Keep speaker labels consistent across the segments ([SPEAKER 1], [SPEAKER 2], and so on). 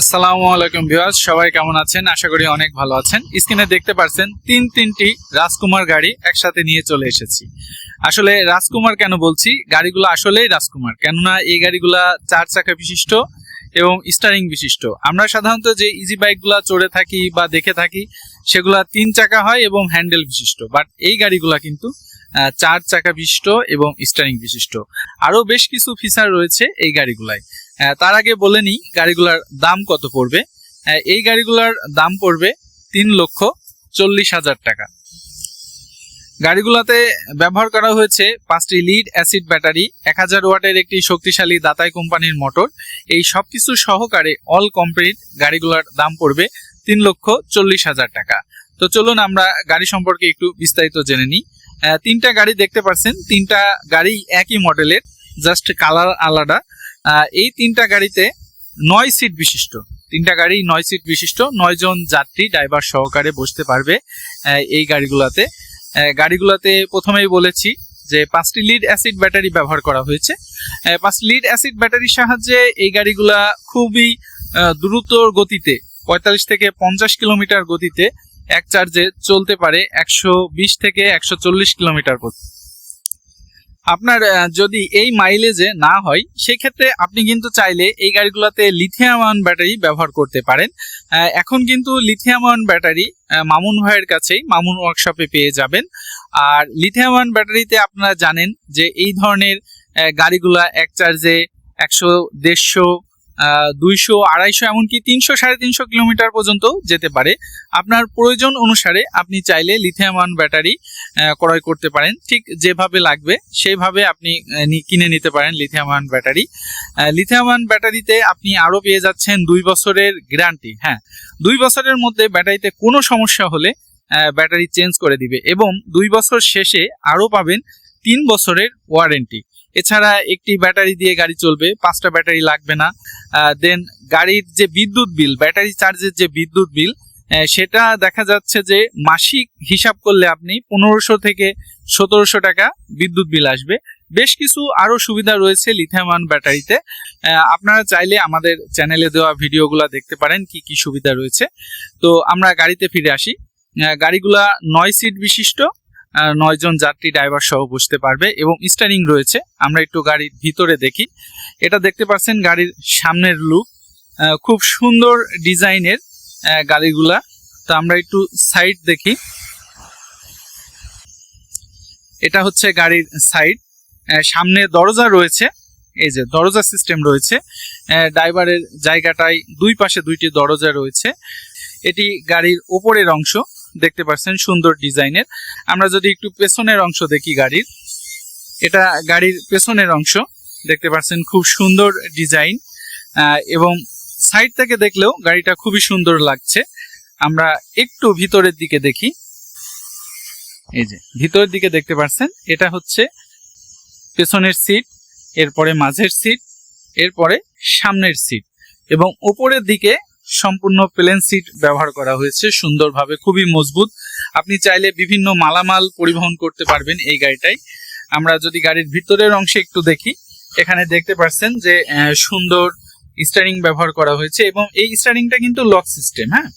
[SPEAKER 1] আসসালামু আলাইকুম ভিউয়ার্স, সবাই কেমন আছেন? আশা করি অনেক ভালো আছেন। স্ক্রিনে দেখতে পাচ্ছেন তিন তিনটি রাজকুমার গাড়ি একসাথে নিয়ে চলে এসেছি। আসলে রাজকুমার কেন বলছি? গাড়িগুলো আসলেই রাজকুমার, কেননা এই গাড়িগুলা চার চাকা বিশিষ্ট এবং স্টারিং বিশিষ্ট। আমরা সাধারণত যে ইজি বাইকগুলা চড়ে থাকি বা দেখে থাকি, সেগুলা তিন চাকা হয় এবং হ্যান্ডেল বিশিষ্ট। বাট এই গাড়িগুলা কিন্তু চার চাকা বিশিষ্ট এবং স্টারিং বিশিষ্ট। আরও বেশ কিছু ফিচার রয়েছে এই গাড়িগুলায়। তার আগে বলে নিই গাড়িগুলার দাম কত পড়বে। আহ, এই গাড়িগুলার দাম পড়বে তিন লক্ষ চল্লিশ হাজার টাকা। গাড়িগুলোতে ব্যবহার করা হয়েছে পাঁচটি লিড অ্যাসিড ব্যাটারি এক হাজার ওয়াটের একটি শক্তিশালী দাতাই কোম্পানির মোটর। এই সবকিছু সহকারে অল কমপ্লিট গাড়িগুলোর দাম পড়বে তিন লক্ষ চল্লিশ হাজার টাকা। তো চলুন আমরা গাড়ি সম্পর্কে একটু বিস্তারিত জেনে নিই। আহ, তিনটা গাড়ি দেখতে পাচ্ছেন তিনটা গাড়ি একই মডেলের জাস্ট কালার আলাদা। এই তিনটা গাড়িতে নয় সিট বিশিষ্ট। তিনটা গাড়ি নয় সিট বিশিষ্ট। নয় জন যাত্রী, ড্রাইভার সহকারে বসতে পারবে এই গাড়িগুলোতে। গাড়িগুলোতে প্রথমেই বলেছি যে পাঁচটি লিড অ্যাসিড ব্যাটারি ব্যবহার করা হয়েছে। পাঁচ লিড অ্যাসিড ব্যাটারির সাহায্যে এই গাড়িগুলা খুবই দ্রুত গতিতে, পঁয়তাল্লিশ থেকে পঞ্চাশ কিলোমিটার গতিতে এক চার্জে চলতে পারে একশো বিশ থেকে একশো চল্লিশ কিলোমিটার পর্যন্ত আপনার যদি এই মাইলেজে না হয়, সেক্ষেত্রে আপনি কিন্তু চাইলে এই গাড়িগুলোতে লিথিয়াম আয়ন ব্যাটারি ব্যবহার করতে পারেন। এখন কিন্তু লিথিয়াম আয়ন ব্যাটারি মামুন ভাইয়ের কাছেই মামুন ওয়ার্কশপে পেয়ে যাবেন। আর লিথিয়াম আয়ন ব্যাটারিতে আপনারা জানেন যে এই ধরনের গাড়িগুলা এক চার্জে একশো, দেড়শো দুইশো, আড়াইশো, এমনকি তিনশো, সাড়ে তিনশো কিলোমিটার পর্যন্ত যেতে পারে। আপনার প্রয়োজন অনুসারে আপনি চাইলে লিথিয়াম আয়ন ব্যাটারি ক্রয় করতে পারেন। ঠিক যেভাবে লাগবে, সেইভাবে আপনি কিনে নিতে পারেন লিথিয়াম ব্যাটারি লিথিয়াম ব্যাটারিতে আপনি আরও পেয়ে যাচ্ছেন দুই বছরের গ্যারান্টি হ্যাঁ। দুই বছরের মধ্যে ব্যাটারিতে কোনো সমস্যা হলে ব্যাটারি চেঞ্জ করে দিবে এবং দুই বছর শেষে আরও পাবেন তিন বছরের ওয়ারেন্টি এছাড়া একটি ব্যাটারি দিয়ে গাড়ি চলবে, পাঁচটা ব্যাটারি লাগবে না। দেন গাড়ির যে বিদ্যুৎ বিল ব্যাটারি চার্জের যে বিদ্যুৎ বিল সেটা দেখা যাচ্ছে যে মাসিক হিসাব করলে আপনি পনেরোশো থেকে সতেরোশো টাকা বিদ্যুৎ বিল আসবে। বেশ কিছু আরও সুবিধা রয়েছে লিথিয়াম ব্যাটারিতে। আপনারা চাইলে আমাদের চ্যানেলে দেওয়া ভিডিওগুলো দেখতে পারেন কি কি সুবিধা রয়েছে। তো আমরা গাড়িতে ফিরে আসি। গাড়িগুলা নয় সিট বিশিষ্ট আহ, নয় জন যাত্রী ড্রাইভার সহ বসতে পারবে এবং স্টারিং রয়েছে। আমরা একটু গাড়ির ভিতরে দেখি। এটা দেখতে পাচ্ছেন গাড়ির সামনের লুক খুব সুন্দর ডিজাইনের গাড়িগুলা। তো আমরা একটু সাইড দেখি। এটা হচ্ছে গাড়ির সাইড সামনে দরজা রয়েছে। এই যে দরজা সিস্টেম রয়েছে। ড্রাইভারের জায়গাটায় দুই পাশে দুইটি দরজা রয়েছে। এটি গাড়ির ওপরের অংশ। দেখতে পাচ্ছেন সুন্দর ডিজাইনের। আমরা যদি একটু পেছনের অংশ দেখি গাড়ির। এটা গাড়ির পেছনের অংশ। দেখতে পাচ্ছেন খুব সুন্দর ডিজাইন। এবং সাইড থেকে দেখলেও গাড়িটা খুবই সুন্দর লাগছে। আমরা একটু ভিতরের দিকে দেখি। এই যে, ভিতরের দিকে দেখতে পাচ্ছেন এটা হচ্ছে পেছনের সিট, এরপরে মাঝের সিট, এরপরে সামনের সিট এবং উপরের দিকে সম্পূর্ণ প্লেন সিট ব্যবহার করা হয়েছে সুন্দরভাবে, খুবই মজবুত। আপনি চাইলে বিভিন্ন মালামাল পরিবহন করতে পারবেন এই গাড়িটাই। আমরা যদি গাড়ির ভিতরের অংশে একটু দেখি, এখানে দেখতে পাচ্ছেন যে সুন্দর স্টারিং ব্যবহার করা হয়েছে এবং এই স্টারিংটা কিন্তু লক সিস্টেম হ্যাঁ?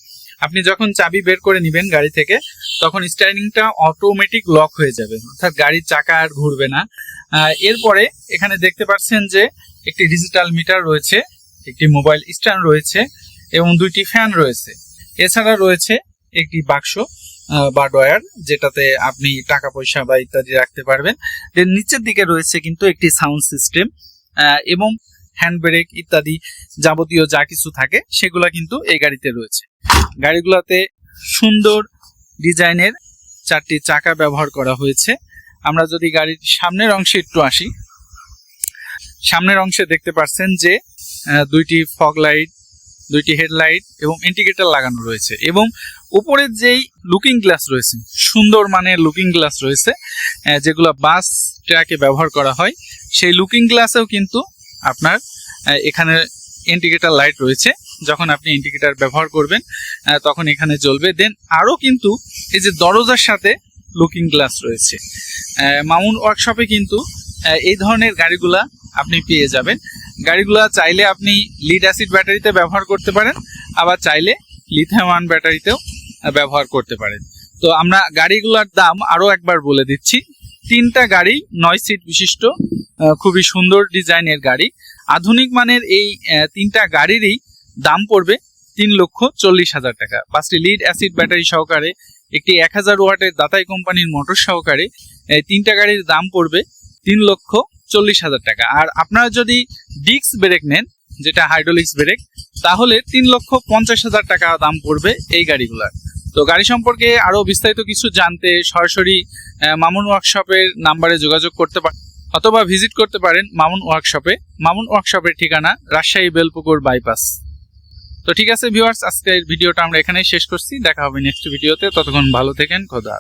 [SPEAKER 1] আপনি যখন চাবি বের করে নেবেন গাড়ি থেকে, তখন স্টারিংটা অটোমেটিক লক হয়ে যাবে। অর্থাৎ গাড়ির চাকা আর ঘুরবে না। এরপরে এখানে দেখতে পাচ্ছেন যে একটি ডিজিটাল মিটার রয়েছে, একটি মোবাইল স্ট্যান্ড রয়েছে এবং দুইটি ফ্যান রয়েছে। এছাড়া রয়েছে একটি বাক্স বা ডয়ার যেটাতে আপনি টাকা, পয়সা বা ইত্যাদি রাখতে পারবেন। নিচের দিকে রয়েছে কিন্তু একটি সাউন্ড সিস্টেম এবং হ্যান্ড ব্রেক ইত্যাদি যাবতীয় যা কিছু থাকে, সেগুলা কিন্তু এই গাড়িতে রয়েছে। গাড়িগুলোতে সুন্দর ডিজাইনের চারটি চাকা ব্যবহার করা হয়েছে। আমরা যদি গাড়ির সামনের অংশে একটু আসি, সামনের অংশে দেখতে পাচ্ছেন যে দুইটি ফগ লাইট, দুইটি হেডলাইট এবং ইন্ডিকেটর লাগানো রয়েছে এবং উপরের যেই লুকিং গ্লাস রয়েছে, সুন্দর মানের লুকিং গ্লাস রয়েছে যেগুলো বাস ট্র্যাকে ব্যবহার করা হয়, সেই লুকিং গ্লাসেও কিন্তু আপনার এখানে ইন্ডিকেটর লাইট রয়েছে। যখন আপনি ইন্ডিকেটার ব্যবহার করবেন তখন এখানে জ্বলবে। দেন আরও কিন্তু এই যে দরজার সাথে লুকিং গ্লাস রয়েছে। মামুন ওয়ার্কশপে কিন্তু এই ধরনের গাড়িগুলা আপনি পেয়ে যাবেন। গাড়িগুলা চাইলে আপনি লিড অ্যাসিড ব্যাটারিতে ব্যবহার করতে পারেন, আবার চাইলে লিথিয়াম ব্যাটারিতেও ব্যবহার করতে পারেন। তো আমরা গাড়িগুলোর দাম আরও একবার বলে দিচ্ছি। তিনটা গাড়ি নয় সিট বিশিষ্ট খুবই সুন্দর ডিজাইনের গাড়ি। আধুনিক মানের এই তিনটা গাড়িরই দাম পড়বে তিন লক্ষ চল্লিশ হাজার টাকা। পাঁচটি লিড অ্যাসিড ব্যাটারি সহকারে, একটি এক হাজার ওয়াটের দাতাই কোম্পানির মোটর সহকারে তিনটা গাড়ির দাম পড়বে তিন লক্ষ চল্লিশ হাজার টাকা। আর আপনারা যদি ডিক্স ব্রেক নেন, যেটা হাইড্রোলিক্স ব্রেক তাহলে তিন লক্ষ পঞ্চাশ হাজার টাকা দাম পড়বে এই গাড়িগুলার। তো গাড়ি সম্পর্কে আরও বিস্তারিত কিছু জানতে সরাসরি মামুন ওয়ার্কশপের নাম্বারে যোগাযোগ করতে পারেন অথবা ভিজিট করতে পারেন মামুন ওয়ার্কশপে। মামুন ওয়ার্কশপের ঠিকানা রাজশাহী বেলপুকুর বাইপাস। তো ঠিক আছে ভিউয়ার্স, আজকের ভিডিওটা আমরা এখানেই শেষ করছি। দেখা হবে নেক্সট ভিডিওতে। ততক্ষণ ভালো থাকেন, খোদা